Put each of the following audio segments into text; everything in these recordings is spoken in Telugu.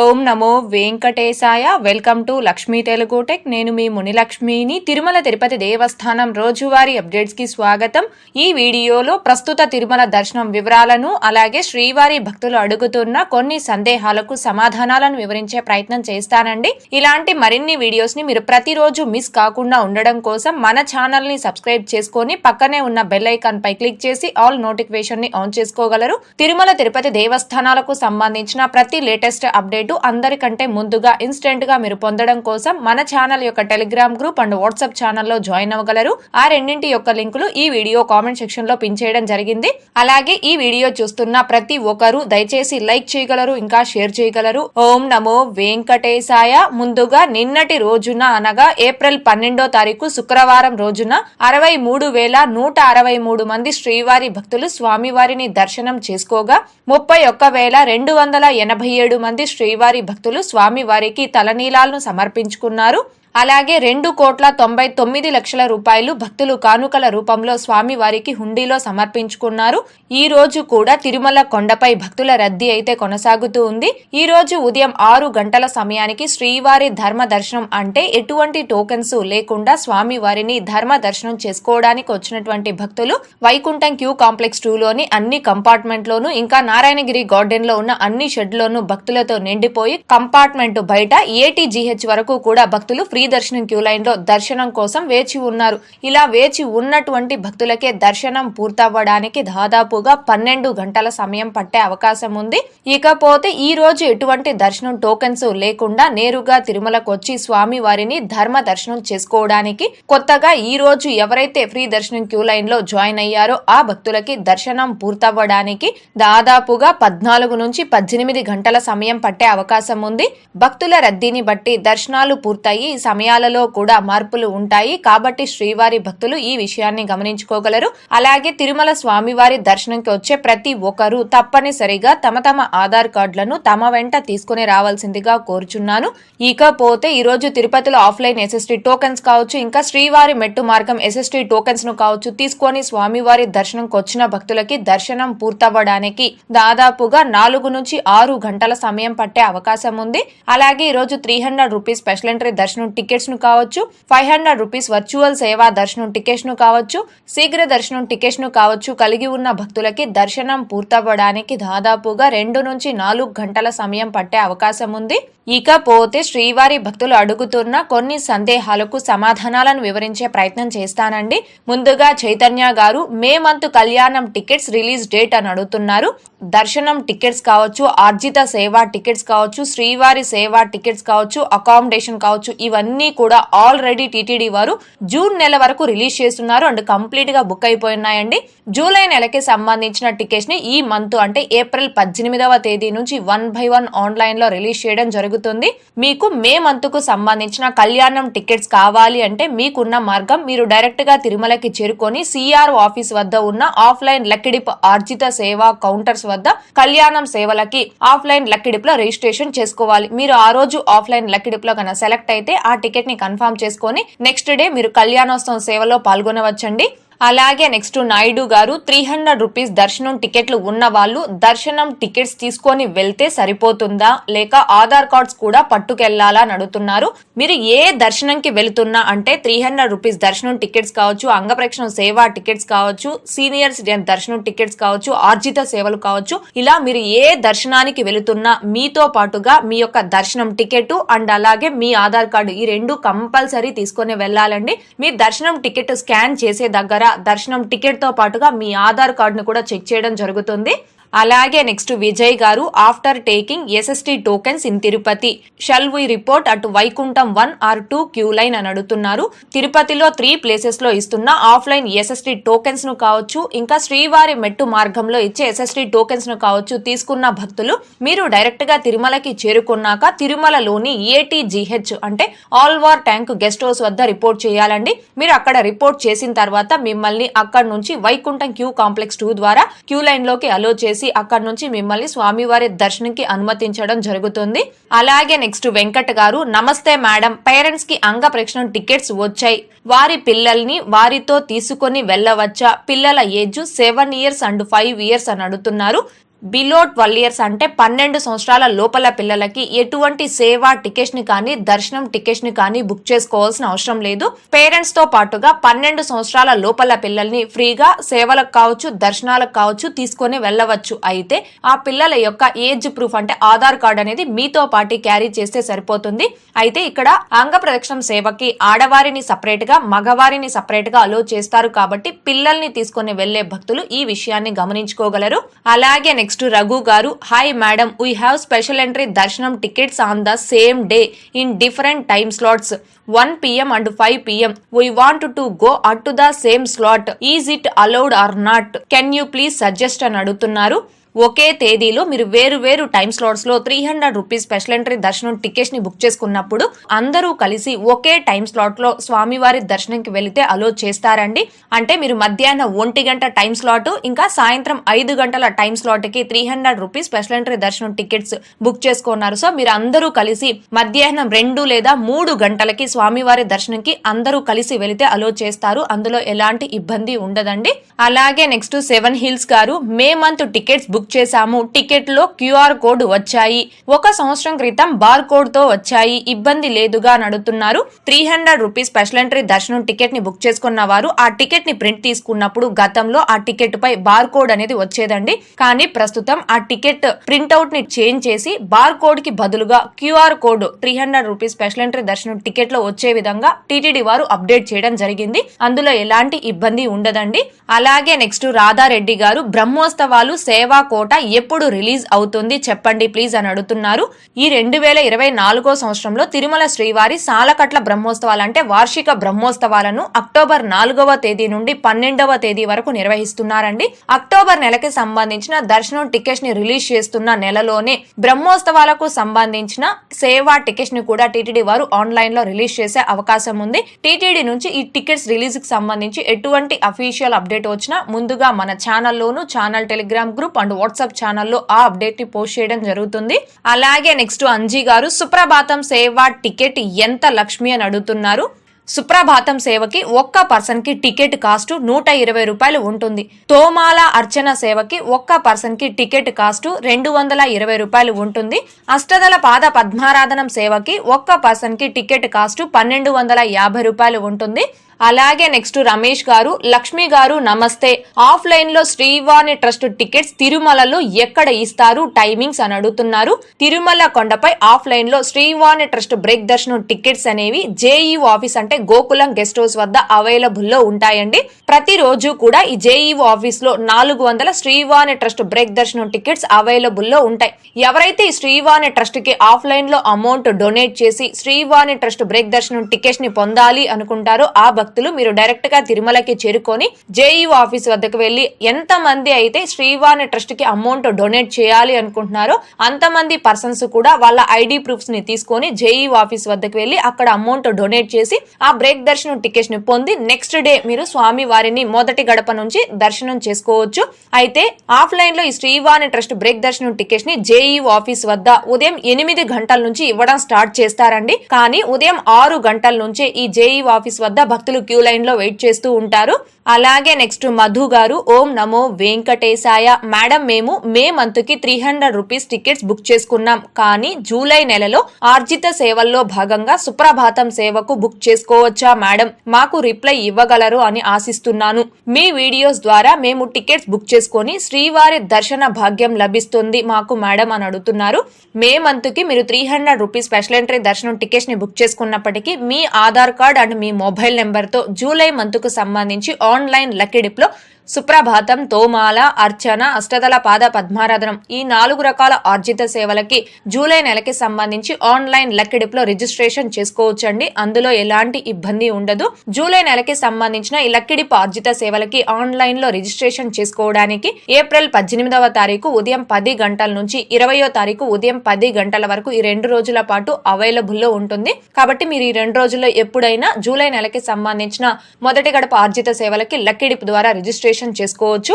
ఓం నమో వెంకటేశాయ. Welcome to Lakshmi Telugu tech. నేను మీ మునిలక్ష్మిని. తిరుమల తిరుపతి దేవస్థానం రోజువారీ అప్డేట్స్కి స్వాగతం. ఈ వీడియోలో ప్రస్తుత తిరుమల దర్శనం వివరాలను అలాగే శ్రీవారి భక్తులు అడుగుతున్న కొన్ని సందేహాలకు సమాధానాలను వివరించే ప్రయత్నం చేస్తానండి. ఇలాంటి మరిన్ని వీడియోస్ని మీరు ప్రతిరోజు మిస్ కాకుండా ఉండడం కోసం మన ఛానల్ని సబ్స్క్రైబ్ చేసుకొని పక్కనే ఉన్న బెల్ ఐకాన్ పై క్లిక్ చేసి ఆల్ నోటిఫికేషన్ని ఆన్ చేసుకోగలరు. తిరుమల తిరుపతి దేవస్థానాలకు సంబంధించిన ప్రతి లేటెస్ట్ అప్డేట్ అందరికంటే ముందుగా ఇన్స్టెంట్గా మీరు పొందడం కోసం మన ఛానల్ యొక్క టెలిగ్రామ్ గ్రూప్ అండ్ వాట్సాప్ ఛానల్లో జాయిన్ అవ్వగలరు. ఆ రెండింటి యొక్క లింకులు ఈ వీడియో కామెంట్ సెక్షన్లో పిన్ చేయడం జరిగింది. అలాగే ఈ వీడియో చూస్తున్న ప్రతి ఒక్కరూ దయచేసి లైక్ చేయగలరు ఇంకా షేర్ చేయగలరు. ఓం నమో వెంకటేశాయ. ముందుగా నిన్నటి రోజున అనగా ఏప్రిల్ పన్నెండో తారీఖు శుక్రవారం రోజున అరవై మూడు వేల నూట అరవై మూడు మంది శ్రీవారి భక్తులు స్వామివారిని దర్శనం చేసుకోగా ముప్పై ఒక్క వేల రెండు వందల ఎనభై ఏడు మంది శ్రీ శ్రీవారి భక్తులు స్వామివారికి తలనీలాలను సమర్పించుకున్నారు. అలాగే రెండు కోట్ల తొంభై తొమ్మిది లక్షల రూపాయలు భక్తులు కానుకల రూపంలో స్వామి వారికి హుండీలో సమర్పించుకున్నారు. ఈ రోజు కూడా తిరుమల కొండపై భక్తుల రద్దీ అయితే కొనసాగుతూ ఉంది. ఈ రోజు ఉదయం ఆరు గంటల సమయానికి శ్రీవారి ధర్మ దర్శనం అంటే ఎటువంటి టోకెన్స్ లేకుండా స్వామి వారిని ధర్మ దర్శనం చేసుకోవడానికి వచ్చినటువంటి భక్తులు వైకుంఠం క్యూ కాంప్లెక్స్ టూలోని అన్ని కంపార్ట్మెంట్లోను ఇంకా నారాయణగిరి గార్డెన్లో ఉన్న అన్ని షెడ్లోనూ భక్తులతో నిండిపోయి కంపార్ట్మెంట్ బయట ఏటీజీహెచ్ వరకు కూడా భక్తులు ఫ్రీ దర్శనం క్యూ లైన్లో దర్శనం కోసం వేచి ఉన్నారు. ఇలా వేచి ఉన్నటువంటి భక్తులకే దర్శనం పూర్తవ్వడానికి దాదాపుగా పన్నెండు గంటల సమయం పట్టే అవకాశం ఉంది. ఇకపోతే ఈ రోజు ఎటువంటి దర్శనం టోకెన్స్ లేకుండా నేరుగా తిరుమలకు వచ్చి స్వామి వారిని ధర్మ దర్శనం చేసుకోవడానికి కొత్తగా ఈ రోజు ఎవరైతే ఫ్రీ దర్శనం క్యూ లైన్లో జాయిన్ అయ్యారో ఆ భక్తులకి దర్శనం పూర్తవ్వడానికి దాదాపుగా పద్నాలుగు నుంచి పద్దెనిమిది గంటల సమయం పట్టే అవకాశం ఉంది. భక్తుల రద్దీని బట్టి దర్శనాలు పూర్తయి సమయాలలో కూడా మార్పులు ఉంటాయి. కాబట్టి శ్రీవారి భక్తులు ఈ విషయాన్ని గమనించుకోగలరు. అలాగే తిరుమల స్వామివారి దర్శనంకి వచ్చే ప్రతి ఒక్కరూ తప్పనిసరిగా తమ తమ ఆధార్ కార్డులను తమ వెంట తీసుకుని రావాల్సిందిగా కోరుచున్నాను. ఇకపోతే ఈరోజు తిరుపతిలో ఆఫ్లైన్ ఎస్ఎస్టీ టోకెన్స్ కావచ్చు ఇంకా శ్రీవారి మెట్టు మార్గం ఎస్ఎస్టీ టోకెన్స్ను కావచ్చు తీసుకొని స్వామివారి దర్శనంకి వచ్చిన భక్తులకి దర్శనం పూర్తవ్వడానికి దాదాపుగా నాలుగు నుంచి ఆరు గంటల సమయం పట్టే అవకాశం ఉంది. అలాగే ఈ రోజు three hundred rupees special entry దర్శనం టికెట్స్ను కావచ్చు ఫైవ్ హండ్రెడ్ రూపీస్ వర్చువల్ సేవా దర్శనం టికెట్స్ను కావచ్చు శీఘ్ర దర్శనం టికెట్స్ను కావచ్చు కలిగి ఉన్న భక్తులకి దర్శనం పూర్తవ్వడానికి దాదాపుగా రెండు నుంచి నాలుగు గంటల సమయం పట్టే అవకాశం ఉంది. ఇకపోతే శ్రీవారి భక్తులు అడుగుతున్న కొన్ని సందేహాలకు సమాధానాలను వివరించే ప్రయత్నం చేస్తానండి. ముందుగా చైతన్య గారు మే మంత్ కళ్యాణం టికెట్స్ రిలీజ్ డేట్ అని అడుగుతున్నారు. దర్శనం టికెట్స్ కావచ్చు ఆర్జిత సేవా టికెట్స్ కావచ్చు శ్రీవారి సేవా టికెట్స్ కావచ్చు అకామిడేషన్ కావచ్చు ఇవన్నీ కూడా ఆల్రెడీ టీటీడీ వారు జూన్ నెల వరకు రిలీజ్ చేస్తున్నారు. అండ్ కంప్లీట్గా బుక్ అయిపోయినాయండి. జూలై నెలకి సంబంధించిన టికెట్స్ని ఈ మంత్ అంటే ఏప్రిల్ పద్దెనిమిదవ తేదీ నుంచి వన్ బై వన్ ఆన్లైన్లో రిలీజ్ చేయడం జరుగుతుంది. మీకు మే మంత్కు సంబంధించిన కళ్యాణం టికెట్స్ కావాలి అంటే మీకున్న మార్గం మీరు డైరెక్ట్గా తిరుమలకి చేరుకొని సిఆర్ ఆఫీస్ వద్ద ఉన్న ఆఫ్లైన్ లక్కిడిప్ ఆర్జిత సేవా కౌంటర్స్ వద్ద కళ్యాణం సేవలకి ఆఫ్లైన్ లక్కిడిప్లో రిజిస్ట్రేషన్ చేసుకోవాలి. మీరు ఆ రోజు ఆఫ్లైన్ లక్కిడిప్లో కన్నా సెలెక్ట్ అయితే ఆ టికెట్ని కన్ఫర్మ్ చేసుకొని నెక్స్ట్ డే మీరు కళ్యాణోత్సవం సేవలో పాల్గొనవచ్చండి. అలాగే next Naidu garu three hundred rupees దర్శనం టికెట్లు ఉన్న వాళ్ళు దర్శనం టికెట్స్ తీసుకొని వెళ్తే సరిపోతుందా? లేక ఆధార్ కార్డ్స్ కూడా పట్టుకెళ్ళాలా అని అడుగుతున్నారు. మీరు ఏ దర్శనంకి వెళుతున్నా అంటే త్రీ హండ్రెడ్ రూపీస్ దర్శనం టికెట్స్ కావచ్చు అంగప్రక్షణ సేవా టికెట్స్ కావచ్చు సీనియర్ సిటిజన్ దర్శనం టికెట్స్ కావచ్చు ఆర్జిత సేవలు కావచ్చు ఇలా మీరు ఏ దర్శనానికి వెళుతున్నా మీతో పాటుగా మీ యొక్క దర్శనం టికెట్ అండ్ అలాగే మీ ఆధార్ కార్డు ఈ రెండు కంపల్సరీ తీసుకొని వెళ్ళాలండి. మీ దర్శనం టికెట్ స్కాన్ చేసే దగ్గర దర్శనం టికెట్తో పాటుగా మీ ఆధార్ కార్డును కూడా చెక్ చేయడం జరుగుతుంది. అలాగే నెక్స్ట్ విజయ్ గారు after taking SST tokens in Tirupati shall we report అటు Vaikuntham one or two queue line అని అడుగుతున్నారు. తిరుపతిలో త్రీ ప్లేసెస్లో ఇస్తున్న ఆఫ్లైన్ ఎస్ఎస్టీ టోకెన్స్ను కావచ్చు ఇంకా శ్రీవారి మెట్టు మార్గంలో ఇచ్చే ఎస్ఎస్టీ టోకెన్స్ను కావచ్చు తీసుకున్న భక్తులు మీరు డైరెక్ట్గా తిరుమలకి చేరుకున్నాక తిరుమలలోని ఏటీజీహెచ్ అంటే Alwar tank guest house వద్ద రిపోర్ట్ చేయాలండి. మీరు అక్కడ రిపోర్ట్ చేసిన తర్వాత మిమ్మల్ని అక్కడ నుంచి వైకుంఠం క్యూ కాంప్లెక్స్ టూ ద్వారా క్యూ లైన్లోకి అలో చేసి చేసి అక్కడ నుంచి మిమ్మల్ని స్వామివారి దర్శనంకి అనుమతించడం జరుగుతుంది. అలాగే నెక్స్ట్ వెంకట్ గారు నమస్తే మేడం పేరెంట్స్కి అంగ ప్రక్షణ టికెట్స్ వచ్చాయి. వారి పిల్లల్ని వారితో తీసుకొని వెళ్ళవచ్చా? పిల్లల age seven years and five years అని అడుగుతున్నారు. బిలో ట్వెల్వ్ ఇయర్స్ అంటే పన్నెండు సంవత్సరాల లోపల పిల్లలకి ఎటువంటి సేవా టికెట్స్ని కానీ దర్శనం టికెట్స్ని కానీ బుక్ చేసుకోవాల్సిన అవసరం లేదు. పేరెంట్స్తో పాటుగా పన్నెండు సంవత్సరాల లోపల పిల్లల్ని ఫ్రీగా సేవలకు కావచ్చు దర్శనాలకు కావచ్చు తీసుకొని వెళ్ళవచ్చు. అయితే ఆ పిల్లల యొక్క ఏజ్ ప్రూఫ్ అంటే ఆధార్ కార్డ్ అనేది మీతో పాటు క్యారీ చేస్తే సరిపోతుంది. అయితే ఇక్కడ అంగ ప్రదక్షిణం సేవకి ఆడవారిని సపరేట్గా మగవారిని సపరేట్గా అలో చేస్తారు కాబట్టి పిల్లల్ని తీసుకొని వెళ్ళే భక్తులు ఈ విషయాన్ని గమనించుకోగలరు. అలాగే నెక్స్ట్ నెక్స్ట్ రఘు గారు. Hi madam we have special entry darshanam tickets on the same day in different time slots one PM and five PM we want to go at to the same slot is it allowed or not can you please suggest అని అడుగుతున్నారు. ఒకే తేదీలో మీరు వేరు వేరు time స్లాట్స్లో three hundred rupees special entry దర్శనం టికెట్స్ని బుక్ చేసుకున్నప్పుడు అందరూ కలిసి ఒకే టైం స్లాట్లో స్వామివారి దర్శనంకి వెళితే అలో చేస్తారండి. అంటే మీరు మధ్యాహ్నం ఒంటి గంట టైం స్లాట్ ఇంకా సాయంత్రం ఐదు గంటల time స్లాట్కి three hundred rupees special entry దర్శనం టికెట్స్ బుక్ చేసుకున్నారు. సో మీరు అందరూ కలిసి మధ్యాహ్నం రెండు లేదా మూడు గంటలకి స్వామివారి దర్శనంకి అందరూ కలిసి వెళితే అలో చేస్తారు. అందులో ఎలాంటి ఇబ్బంది ఉండదండి. అలాగే నెక్స్ట్ సెవెన్ హిల్స్ గారు May month tickets book book చేశాము. టికెట్లో క్యూఆర్ కోడ్ వచ్చాయి. ఒక సంవత్సరం క్రితం బార్ కోడ్తో వచ్చాయి. ఇబ్బంది లేదుగా నడుతున్నారు. Three hundred rupees special entry దర్శనం టికెట్ని బుక్ చేసుకున్న వారు ఆ టికెట్ని ప్రింట్ తీసుకున్నప్పుడు గతంలో ఆ టికెట్ పై బార్ కోడ్ అనేది వచ్చేదండి. కానీ ప్రస్తుతం ఆ టికెట్ ప్రింట్అవుట్ని చేంజ్ చేసి బార్ కోడ్కి బదులుగా QR code three hundred rupees special entry దర్శనం టికెట్లో వచ్చే విధంగా టీటీడీ వారు అప్డేట్ చేయడం జరిగింది. అందులో ఎలాంటి ఇబ్బంది ఉండదండి. అలాగే నెక్స్ట్ రాధారెడ్డి గారు బ్రహ్మోత్సవాలు సేవా కోట ఎప్పుడు రిలీజ్ అవుతుంది చెప్పండి ప్లీజ్ అని అడుగుతున్నారు. ఈ రెండు వేల ఇరవై నాలుగో సంవత్సరంలో తిరుమల శ్రీవారి సాలకట్ల బ్రహ్మోత్సవాలు అంటే వార్షిక బ్రహ్మోత్సవాలను అక్టోబర్ నాలుగవ తేదీ నుండి పన్నెండవ తేదీ వరకు నిర్వహిస్తున్నారండి. అక్టోబర్ నెలకి సంబంధించిన దర్శనం టికెట్స్ని రిలీజ్ చేస్తున్న నెలలోనే బ్రహ్మోత్సవాలకు సంబంధించిన సేవా టికెట్స్ని కూడా టీటీడీ వారు ఆన్లైన్లో రిలీజ్ చేసే అవకాశం ఉంది. టీటీడీ నుంచి ఈ టికెట్స్ రిలీజ్కి సంబంధించి ఎటువంటి అఫీషియల్ అప్డేట్ వచ్చినా ముందుగా మన ఛానల్లోను channel Telegram group and WhatsApp ఛానల్లో ఆ అప్డేట్ని పోస్ట్ చేయడం జరుగుతుంది. అలాగే నెక్స్ట్ అంజీ గారు సుప్రభాతం సేవ టికెట్ ఎంత లక్ష్మి అని అడుగుతున్నారు. సుప్రభాతం సేవకి ఒక్క పర్సన్కి టికెట్ కాస్ట్ నూట ఇరవై రూపాయలు ఉంటుంది. తోమాల అర్చన సేవకి ఒక్క పర్సన్కి టికెట్ కాస్ట్ రెండు వందల ఇరవై రూపాయలు ఉంటుంది. అష్టదల పాద పద్మారాధనం సేవకి ఒక్క పర్సన్కి టికెట్ కాస్ట్ పన్నెండు వందల యాభై రూపాయలు ఉంటుంది. అలాగే నెక్స్ట్ రమేష్ గారు లక్ష్మి గారు నమస్తే. ఆఫ్లైన్లో శ్రీవాణి ట్రస్ట్ టికెట్స్ తిరుమలలో ఎక్కడ ఇస్తారు టైమింగ్స్ అని అడుగుతున్నారు. తిరుమల కొండపై ఆఫ్లైన్లో శ్రీవాణి ట్రస్ట్ బ్రేక్ దర్శనం టికెట్స్ అనేవి జేఈఓ ఆఫీస్ అంటే గోకులం గెస్ట్ హౌస్ వద్ద అవైలబుల్లో ఉంటాయండి. ప్రతిరోజు కూడా ఈ జేఈఓ ఆఫీస్లో నాలుగు వందల శ్రీవాణి ట్రస్ట్ బ్రేక్ దర్శనం టికెట్స్ అవైలబుల్లో ఉంటాయి. ఎవరైతే ఈ శ్రీవాణి ట్రస్ట్కి ఆఫ్లైన్లో అమౌంట్ డొనేట్ చేసి శ్రీవాణి ట్రస్ట్ బ్రేక్ దర్శనం టికెట్స్ని పొందాలి అనుకుంటారో ఆ భక్తులు భక్తులు మీరు డైరెక్ట్గా తిరుమలకి చేరుకొని జేఈఓ ఆఫీస్ వద్దకు వెళ్ళి ఎంత మంది అయితే శ్రీవాణి ట్రస్ట్కి అమౌంట్ డొనేట్ చేయాలి అనుకుంటున్నారో అంతమంది పర్సన్స్ కూడా వాళ్ళ ఐడి ప్రూఫ్స్ని తీసుకొని జేఈఓ ఆఫీస్ వద్దకు వెళ్ళి అక్కడ అమౌంట్ డొనేట్ చేసి ఆ బ్రేక్ దర్శనం టికెట్స్ని పొంది నెక్స్ట్ డే మీరు స్వామి వారిని మొదటి గడప నుంచి దర్శనం చేసుకోవచ్చు. అయితే ఆఫ్లైన్లో ఈ శ్రీవాణి ట్రస్ట్ బ్రేక్ దర్శనం టికెట్స్ని జేఈఓ ఆఫీస్ వద్ద ఉదయం ఎనిమిది గంటల నుంచి ఇవ్వడం స్టార్ట్ చేస్తారండి. కానీ ఉదయం ఆరు గంటల నుంచే ఈ జేఈఓ ఆఫీస్ వద్ద భక్తులు క్యూ లైన్లో వెయిట్ చేస్తూ ఉంటారు. అలాగే నెక్స్ట్ మధు గారు ఓం నమో వెంకటేశాయ. మేడం మేము మే మంత్కి three hundred rupees tickets book చేసుకున్నాం. కానీ జూలై నెలలో ఆర్జిత సేవల్లో భాగంగా సుప్రభాతం సేవకు బుక్ చేసుకోవచ్చా మేడం? మాకు రిప్లై ఇవ్వగలరు అని ఆశిస్తున్నాను. మీ వీడియోస్ ద్వారా మేము టికెట్స్ బుక్ చేసుకొని శ్రీవారి దర్శన భాగ్యం లభిస్తుంది మాకు మేడం అని అడుగుతున్నారు. మే మంత్కి మీరు three hundred rupees special entry దర్శనం టికెట్స్ని బుక్ చేసుకున్నప్పటికీ మీ ఆధార్ కార్డ్ అండ్ మీ మొబైల్ నెంబర్తో జూలై మంత్కు సంబంధించి ఆన్లైన్ లక్కీ డిప్లో సుప్రభాతం తోమాల అర్చన అష్టదల పాద పద్మారాధనం ఈ నాలుగు రకాల ఆర్జిత సేవలకి జూలై నెలకి సంబంధించి ఆన్లైన్ లక్కిడిప్లో రిజిస్ట్రేషన్ చేసుకోవచ్చండి. అందులో ఎలాంటి ఇబ్బంది ఉండదు. జూలై నెలకి సంబంధించిన ఈ లక్కిడిప్ ఆర్జిత సేవలకి ఆన్లైన్లో రిజిస్ట్రేషన్ చేసుకోవడానికి ఏప్రిల్ పద్దెనిమిదవ తారీఖు ఉదయం పది గంటల నుంచి ఇరవయో తారీఖు ఉదయం పది గంటల వరకు ఈ రెండు రోజుల పాటు అవైలబుల్లో ఉంటుంది. కాబట్టి మీరు ఈ రెండు రోజుల్లో ఎప్పుడైనా జూలై నెలకి సంబంధించిన మొదటి గడప ఆర్జిత సేవలకి లక్కిడిప్ ద్వారా రిజిస్ట్రేషన్ చేసుకోవచ్చు.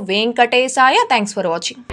వెంకటేశాయ థ్యాంక్స్ ఫర్ వాచింగ్